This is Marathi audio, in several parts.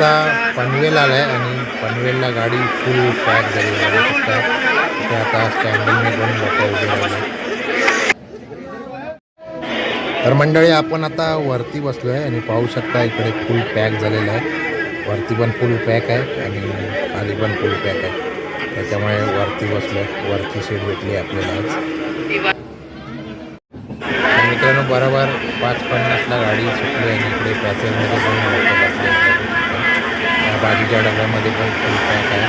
आता पनवेल आला आहे आणि पनवेलला गाडी फुल पॅक झाली फक्त इथे आता स्टँडिंगने पण लोक उभे राहिले तर मंडळी आपण आता वरती बसलो आहे आणि पाहू शकता इकडे फुल पॅक झालेलं आहे. वरती पण फुल पॅक आहे आणि खाली पण फुल पॅक आहे. त्याच्यामुळे वरती बसलो आहे वरती सीट भेटली आपल्याला मित्रांनो बरोबर पाच पन्नासला गाडी सुटली आणि इकडे पॅसेंजरमध्ये पण बाजूच्या डब्यामध्ये पण फुल पॅक आहे.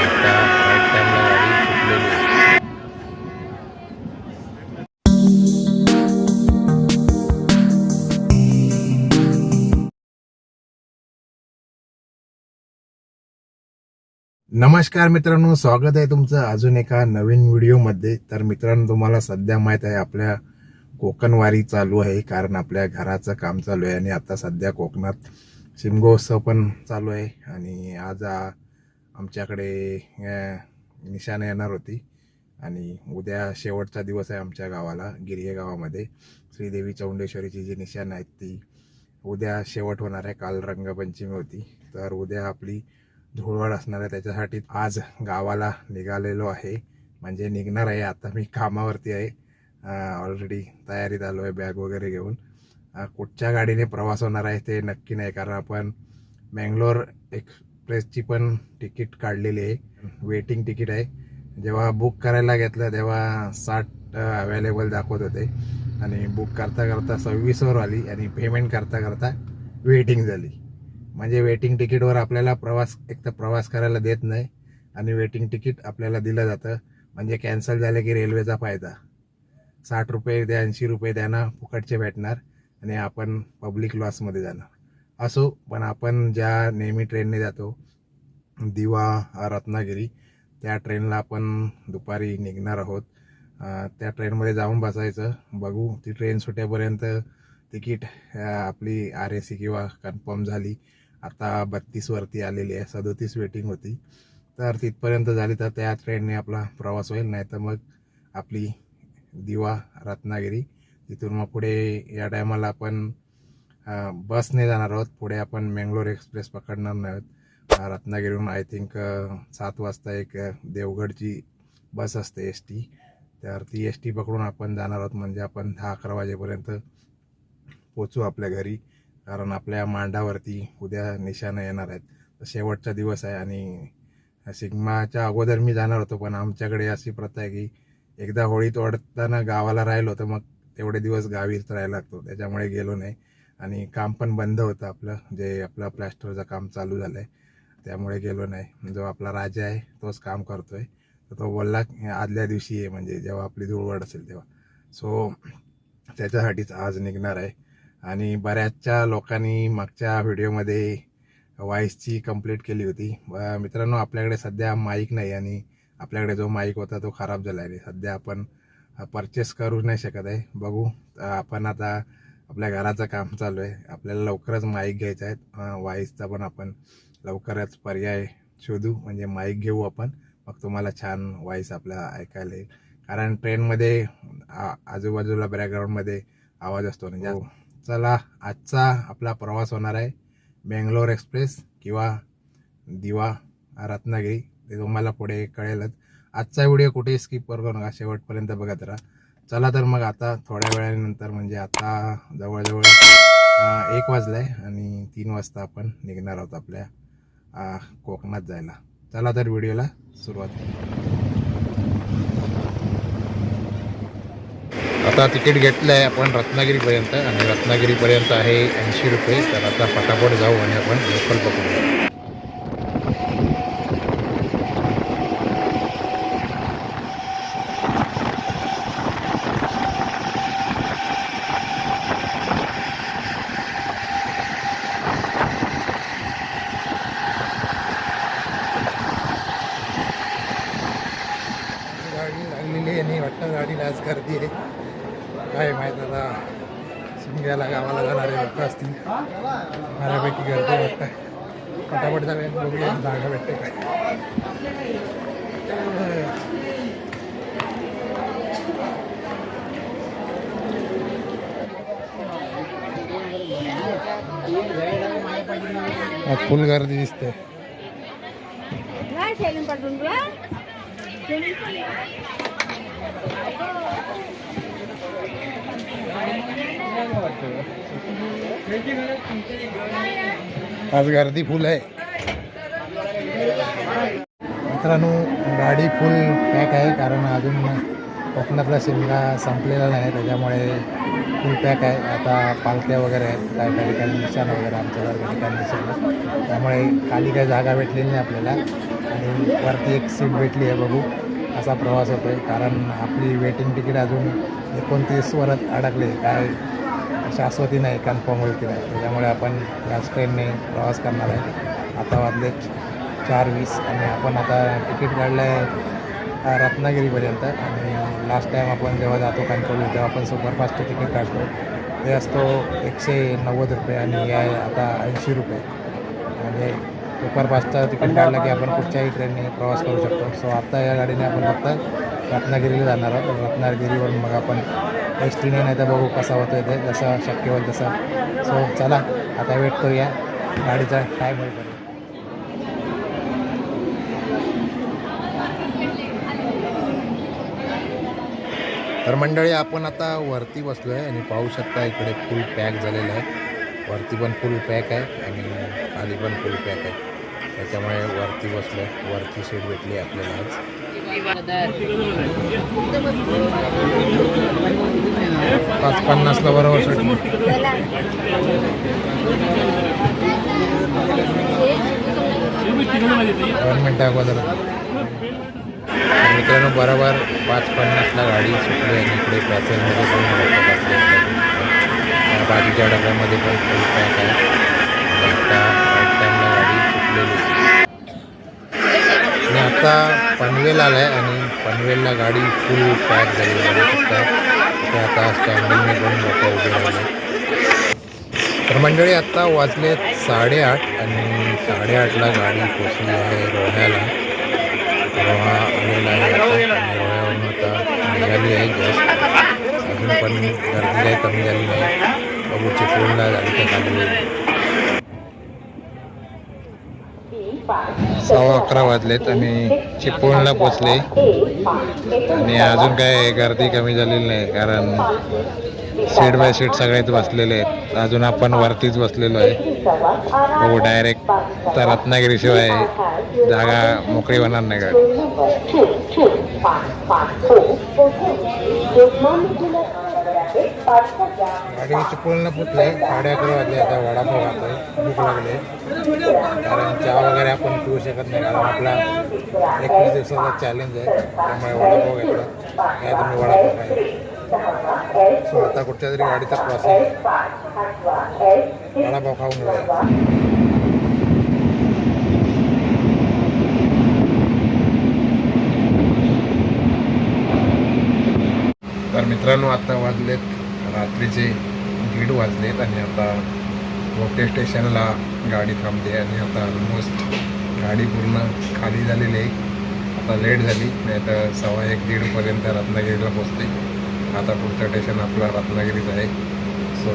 आता राईट टाईमला गाडी आहे. नमस्कार मित्रांनो स्वागत आहे तुमचं अजून एका नवीन व्हिडिओमध्ये. तर मित्रांनो तुम्हाला सध्या माहीत आहे आपल्या कोकणवारी चालू आहे कारण आपल्या घराचं काम चालू आहे आणि आता सध्या कोकणात शिमगोत्सव पण चालू आहे आणि आज आमच्याकडे निशाणं निशाणा येणार होती. आणि उद्या शेवटचा दिवस आहे आमच्या गावाला गिरिये गावामध्ये. श्रीदेवी चौंडेश्वरीची जी निशाण आहेत ती उद्या शेवट होणार आहे. काल रंगपंचमी होती. तर उद्या आपली धुळवड असणार आहे. त्याच्यासाठी आज गावाला निघालेलो आहे. म्हणजे निघणार आहे. आता मी कामावरती आहे. ऑलरेडी तयारीत आलो आहे. बॅग वगैरे घेऊन. कुठच्या गाडीने प्रवास होणार आहे ते नक्की नाही कारण आपण मँगलोर एक्सप्रेसची पण तिकीट काढलेली आहे. वेटिंग तिकीट आहे. जेव्हा बुक करायला घेतलं तेव्हा साठ अवेलेबल दाखवत होते. आणि बुक करता करता सव्वीसवर आली आणि पेमेंट करता करता वेटिंग झाली. म्हणजे वेटिंग तिकीटवर आपल्याला प्रवास एक तर प्रवास करायला देत नाही आणि वेटिंग तिकीट आपल्याला दिलं जातं. म्हणजे कॅन्सल झालं की रेल्वेचा फायदा. साठ रुपये द्या ऐंशी रुपये द्याना फुकटचे भेटणार. आणि आपण पब्लिक लॉसमध्ये जाणार. असो पण आपण ज्या नेहमी ट्रेनने जातो दिवा रत्नागिरी त्या ट्रेनला आपण दुपारी निघणार आहोत. त्या ट्रेनमध्ये जाऊन बसायचं. बघू ती ट्रेन सुटेपर्यंत तिकीट आपली आर ए सी किंवा कन्फर्म झाली. आता बत्तीसवरती आलेली आहे. सदोतीस वेटिंग होती. तर तिथपर्यंत झाली तर त्या ट्रेनने आपला प्रवास होईल. नाही तर मग आपली दिवा रत्नागिरी तिथून मग पुढे या टायमाला आपण बसने जाणार आहोत. पुढे आपण मेंगलोर एक्सप्रेस पकडणार नाही आहोत. रत्नागिरीहून आय थिंक सात वाजता एक देवगडची बस असते एस टी तर ती एस टी पकडून आपण जाणार आहोत. म्हणजे आपण दहा अकरा वाजेपर्यंत पोचू आपल्या घरी. कारण आपल्या मांडावरती उद्या निशाणं येणार आहेत. तर शेवटचा दिवस आहे आणि सिग्माच्या अगोदर मी जाणार होतो. पण आमच्याकडे अशी प्रथा आहे की एकदा होळीत ओढताना गावाला राहिलो तर मग तेवढे दिवस गावीच राहायला लागतो त्याच्यामुळे गेलो नाही. आणि काम पण बंद होतं आपलं जे आपलं प्लॅस्टरचं काम चालू झालं आहे त्यामुळे गेलो नाही. जो आपला राजा आहे तोच काम करतोय. तर तो बोलला आदल्या दिवशी आहे म्हणजे जेव्हा आपली धुळवड असेल तेव्हा. सो त्याच्यासाठीच आज निघणार आहे. आणि बऱ्याचशा लोकांनी मागच्या व्हिडिओमध्ये व्हॉईसची कंप्लीट केली होती. मित्रांनो आपल्याकडे सध्या माईक नाही आणि आपल्याकडे जो माईक होता तो खराब झाला आहे. सध्या आपण परचेस करू नाही शकत आहे. बघू आपण आता आपल्या घराचं काम चालू आहे. आपल्याला लवकरच माईक घ्यायचा आहे. व्हॉईसचा पण आपण लवकरच पर्याय शोधू. म्हणजे माईक घेऊ आपण. मग तुम्हाला छान व्हॉईस आपल्याला ऐकायला येईल. कारण ट्रेनमध्ये आजूबाजूला बॅकग्राऊंडमध्ये आवाज असतो म्हणजे चला आजचा आपला प्रवास होणार आहे बेंगलोर एक्सप्रेस किंवा दिवा रत्नागिरी. ते तुम्हाला पुढे कळेलच. आजचा व्हिडिओ कुठेही स्किप करू नका. शेवटपर्यंत बघत राहा. चला तर मग आता थोड्या वेळानंतर म्हणजे आता जवळजवळ एक वाजला आहे आणि तीन वाजता आपण निघणार आहोत आपल्या कोकणात जायला. चला तर व्हिडिओला सुरुवात आता तिकीट घेतलं आहे आपण रत्नागिरीपर्यंत आणि रत्नागिरीपर्यंत आहे ऐंशी रुपये. तर आता फटाफट जाऊ आणि आपण लोकल पकडू गाडी लागलेली आहे आणि वाटतं गाडीला आज गर्दी आहे काय माहीत आता शिमग्याला गावाला जाणारे लोक असतील बऱ्यापैकी गर्दी वाटतं फटाफट जाऊया बघूया जागा भेटते काय आज फुल गर्दी दिसते. आज गर्दी फुल आहे. मित्रांनो गाडी फुल पॅक आहे कारण अजून कोकणातला शिमगा संपलेला नाही त्याच्यामुळे फुल पॅक आहे. आता पालख्या वगैरे आहेत काय काही ठिकाणी निशाण वगैरे आमच्या काही ठिकाणी निशाण त्यामुळे खाली काही जागा भेटलेली नाही आपल्याला. आणि वरती एक सीट भेटली आहे बघू. असा प्रवास होतो आहे कारण आपली वेटिंग तिकीट अजून एकोणतीस वरच अडकले. काय शाश्वती नाही कन्फर्म होईल की नाही. त्याच्यामुळे आपण याच ट्रेनने प्रवास करणार आहे. आता वाजले चार वीस आणि आपण आता तिकीट काढलं आहे रत्नागिरीपर्यंत. आणि लास्ट टाईम आपण जेव्हा जातो कणकवली तेव्हा आपण सुपरफास्ट तिकीट काढतो. ते असतो एकशे नव्वद रुपये आणि हे आहे आता ऐंशी रुपये. म्हणजे सुपरफास्टचं तिकीट काढलं की आपण कुठच्याही ट्रेनने प्रवास करू शकतो. सो आत्ता या गाडीने आपण फक्त रत्नागिरीला जाणार आहोत. रत्नागिरीवरून मग आपण एस टीने नाही तर बघू कसा होतो ते जसं शक्य होईल तसं. सो चला आता वेट करूया. गाडीचा टाईम होईपर्यंत. तर मंडळी आपण आता वरती बसलो आहे आणि पाहू शकता इकडे फुल पॅक झालेलं आहे. वरती पण फुल पॅक आहे आणि खाली पण फुल पॅक आहे. त्याच्यामुळे वरती बसलो आहे वरती सीट भेटली आपल्याला आज. पाच पन्नासला बरोबर सीट दोन मिनटं अगोदर. मित्रांनो बरोबर पाच पन्नासला गाडी सुटली आणि इकडे पॅसेंजरमध्ये पण बाजूच्या डब्यामध्ये पण फुल पॅक आहे. आता राईट टाईमला गाडी सुटलेली आणि आता पनवेल आला आहे आणि पनवेलला गाडी फुल पॅक झाली आहे. आता स्टँडिंगने पण लोक उभे राहिले तर मंडळी आत्ता वाजले साडेआठ आणि साडेआठला गाडी पोचली आहे रोह्याला. रोहा आलेला आहे आता निघाली आहे जस्ट अजून पण गर्दी काही कमी झाली नाही बघू चिपळूणला झाली तर खाली सव्वा अकरा वाजलेत आणि चिपळूणला पोचले आणि अजून काय गर्दी कमी झालेली नाही कारण सीट बाय सीट सगळेच बसलेले आहेत. अजून आपण वरतीच बसलेलो आहे. हो डायरेक्ट तर रत्नागिरीशिवाय जागा मोकळी होणार नाही गाडी. गाडी चिपळूणला पोचले साडे अकरा वाजले आता वडापाव खातोय. भूक लागले. कारण चहा वगैरे आपण पिऊ शकत नाही. कारण आपला एकवीस दिवसाचा चॅलेंज आहे. त्यामुळे वडापाव घेतला. काय तुम्ही वडापाव खायला. सो आता कुठच्या तरी गाडीचा क्रॉसिंग वडापाव खाऊन घेऊया तर मित्रांनो आता वाजलेत रात्रीचे दीड वाजलेत आणि आता भोपटे स्टेशनला गाडी थांबते आणि आता ऑलमोस्ट गाडी पूर्ण खाली झालेली आहे. आता लेट झाली नाही तर सव्वा एक दीडपर्यंत रत्नागिरीला पोचते आता पुढचं स्टेशन आपलं रत्नागिरीचं आहे. सो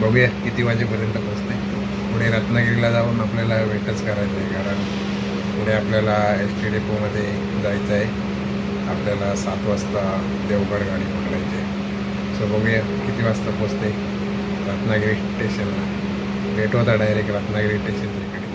बघूया किती वाजेपर्यंत पोचते पुढे रत्नागिरीला जाऊन आपल्याला वेटच करायचं आहे कारण पुढे आपल्याला एस टी डेपोमध्ये जायचं आहे. आपल्याला सात वाजता देवगड गाडी पकडायची आहे. सो बघूया किती वाजता पोचते रत्नागिरी स्टेशनला भेट होता डायरेक्ट रत्नागिरी स्टेशनच्या इकडे.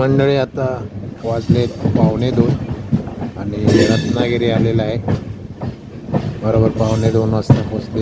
मंडळी आता वाजले पावणे दोन आणि रत्नागिरी आलेला आहे. बरोबर पावणे दोन वाजता पोचते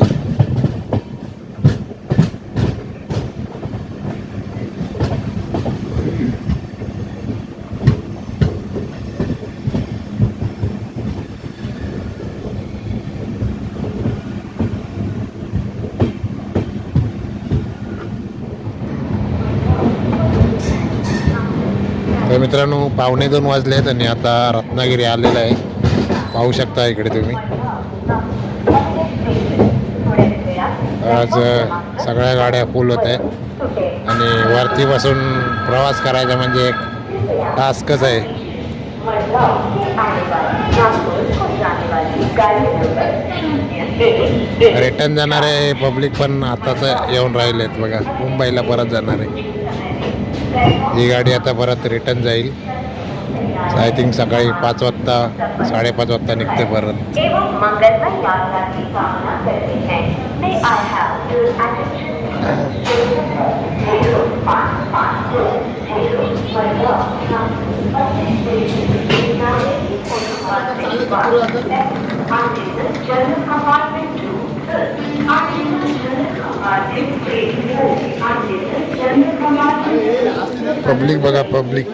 मित्रांनो पावणे दोन वाजले आहेत आणि आता रत्नागिरी आलेलं आहे. पाहू शकता इकडे तुम्ही. आज सगळ्या गाड्या फुल होत आहेत. आणि वरती बसून प्रवास करायचा म्हणजे एक टास्कच आहे. रिटर्न जाणारे पब्लिक पण आताच येऊन राहिले आहेत बघा. मुंबईला परत जाणार. आहे ही गाडी आता परत रिटर्न जाईल. आय थिंक सकाळी पाच वाजता साडेपाच वाजता निघते परत. पब्लिक बघा पब्लिक.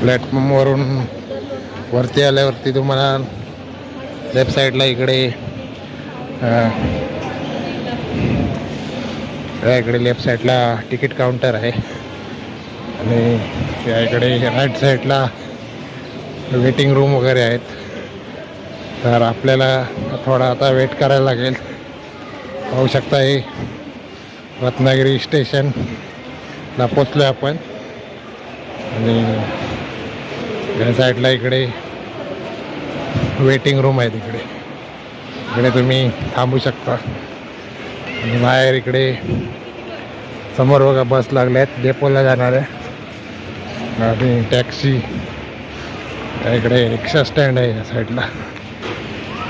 प्लॅटफॉर्मवरून वरती आल्यावरती तुम्हाला लेफ्ट साईडला इकडे या इकडे लेफ्ट साईडला तिकीट काउंटर आहे. आणि या इकडे राईट साईडला वेटिंग रूम वगैरे आहेत. तर आपल्याला थोडा आता वेट करायला लागेल. पाहू शकता हे रत्नागिरी स्टेशनला पोचलो आपण. आणि या साईडला इकडे वेटिंग रूम आहे तिकडे. इकडे तुम्ही थांबू शकता. आणि बाहेर इकडे समोर बघा बस लागल्या आहेत डेपोला जाणाऱ्या आणि टॅक्सी इकडे. रिक्षा स्टँड आहे या साईडला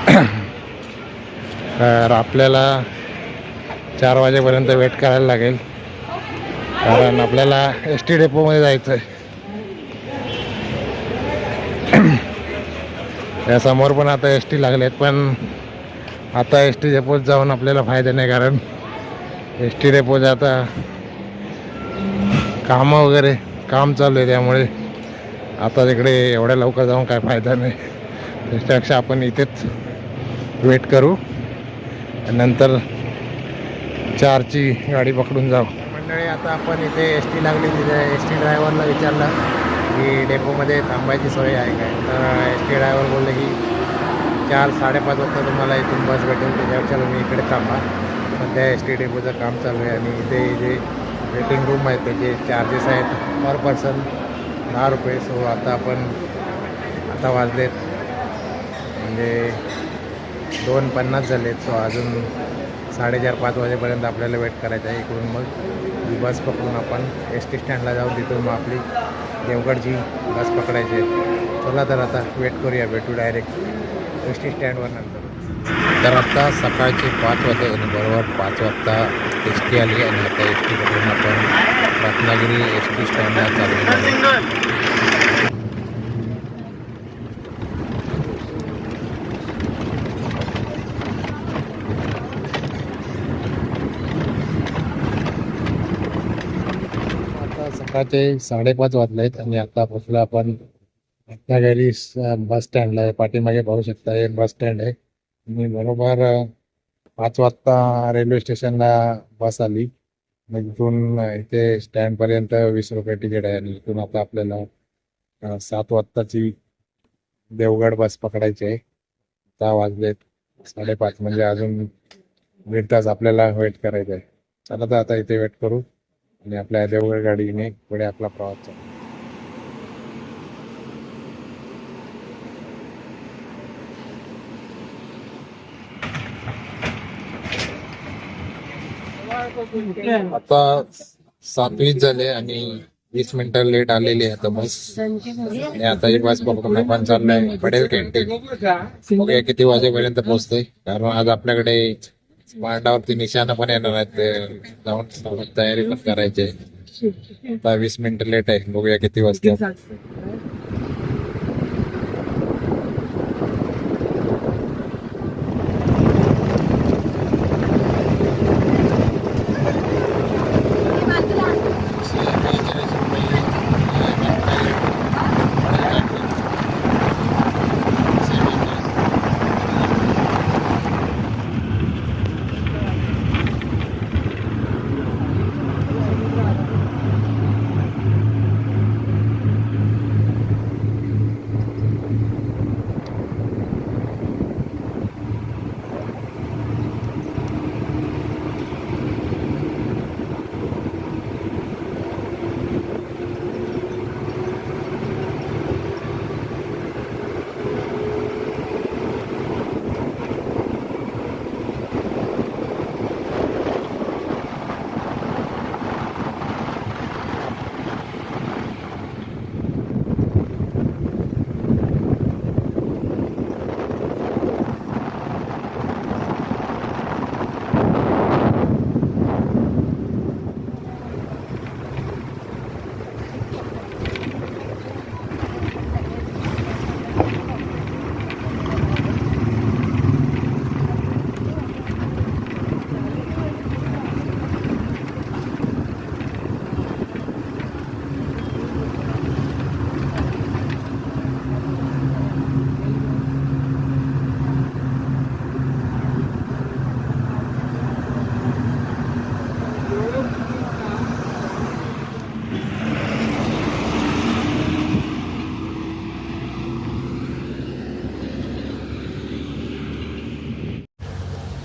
तर आपल्याला चार वाजेपर्यंत वेट करायला लागेल. कारण आपल्याला एस टी डेपोमध्ये जायचं आहे त्यासमोर पण आता एस टी लागलेत पण आता एस टी डेपोत जाऊन आपल्याला फायदा नाही कारण एस टी डेपोत आता कामं वगैरे काम चालू आहे त्यामुळे आता तिकडे एवढ्या लवकर जाऊन काय फायदा नाही. त्याच्यापेक्षा आपण इथेच वेट करू. नंतर चारची गाडी पकडून जाऊ. मंडळी आता आपण इथे एस टी लागली तिथे. एस टी ड्रायव्हरला विचारलं की डेपोमध्ये थांबायची सोय आहे काय? तर एस टी ड्रायव्हर बोलले की चार साडेपाच वाजता तुम्हाला इथून बस भेटेल. त्याच्यापेक्षा तुम्ही इकडे थांबा. सध्या एस टी डेपोचं काम चालू आहे आणि इथे जे वेटिंग रूम आहेत त्याचे चार्जेस आहेत पर पर्सन दहा रुपये. सो आता आपण आता वाजलेत. म्हणजे दोन पन्नास झाले सो अजून साडेचार पाच वाजेपर्यंत आपल्याला वेट करायचं आहे इकडून मग. ही बस पकडून आपण एस टी स्टँडला जाऊन तिथून मग आपली देवगडची बस पकडायची आहे. चला तर आता वेट करूया भेटू डायरेक्ट एस टी स्टँडवर नंतर. तर आता सकाळचे पाच वाजता आणि बरोबर पाच वाजता एस टी आली आणि आता एस टी पकडून आपण रत्नागिरी एस टी स्टँडला चालू आहे आता सकाळचे साडेपाच वाजले आहेत आणि आता पोचलो आपण रत्नागिरी बस स्टँडला आहे. पाठीमागे पाहू शकता हे बस स्टँड आहे. आणि बरोबर पाच वाजता रेल्वे स्टेशनला बस आली. मग इथून इथे स्टँडपर्यंत वीस रुपये तिकीट आहे. आणि इथून आता आपल्याला सात वाजताची देवगड बस पकडायची आहे. दहा वाजलेत साडेपाच. म्हणजे अजून दीड तास आपल्याला वेट करायचं आहे. चला तर आता इथे वेट करू. आणि आपल्या देवगड गाडीने पुढे आपला प्रवास चालू. आता सातवीच झाले आणि वीस मिनिटं लेट आलेली आहे आता बस. आणि आता ही बस पकडून पण चाललंय. पडेल कॅन्टीन बघूया किती वाजेपर्यंत पोहोचते कारण आज आपल्याकडे मांडावरती निशाणा पण येणार आहेत. ते जाऊन तयारी पण करायची आता वीस मिनिटं लेट आहे. बघूया किती वाजता.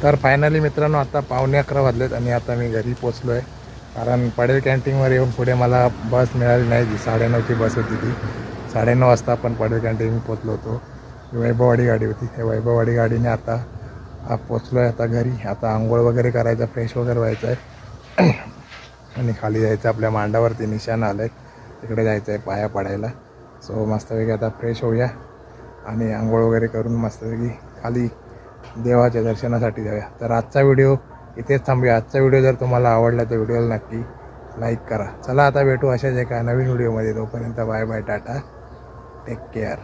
तर फायनली मित्रांनो आता पावणे अकरा वाजलेत आणि आता मी घरी पोचलो आहे कारण पडेल कॅन्टीनवर येऊन पुढे मला बस मिळाली नाही जी साडेनऊची बस होती ती. साडेनऊ वाजता आपण पडेल कॅन्टीन पोचलो होतो. वैभववाडी गाडी होती. त्या वैभववाडी गाडीने आता पोचलो आहे आता घरी. आता आंघोळ वगैरे करायचं फ्रेश वगैरे व्हायचं आहे आणि खाली जायचं आपल्या मांडावरती निशाण आलं आहे तिकडे जायचं आहे पाया पडायला. सो मस्तपैकी आता फ्रेश होऊया. आणि आंघोळ वगैरे करून मस्तपैकी खाली देवाच्या दर्शनासाठी जाऊया. तर आजचा व्हिडिओ इथेच थांबूया. आजचा व्हिडिओ जर तुम्हाला आवडला तर व्हिडिओला नक्की लाईक करा. चला आता भेटू अशाच एका नवीन व्हिडिओमध्ये. तोपर्यंत bye bye tata. Take care.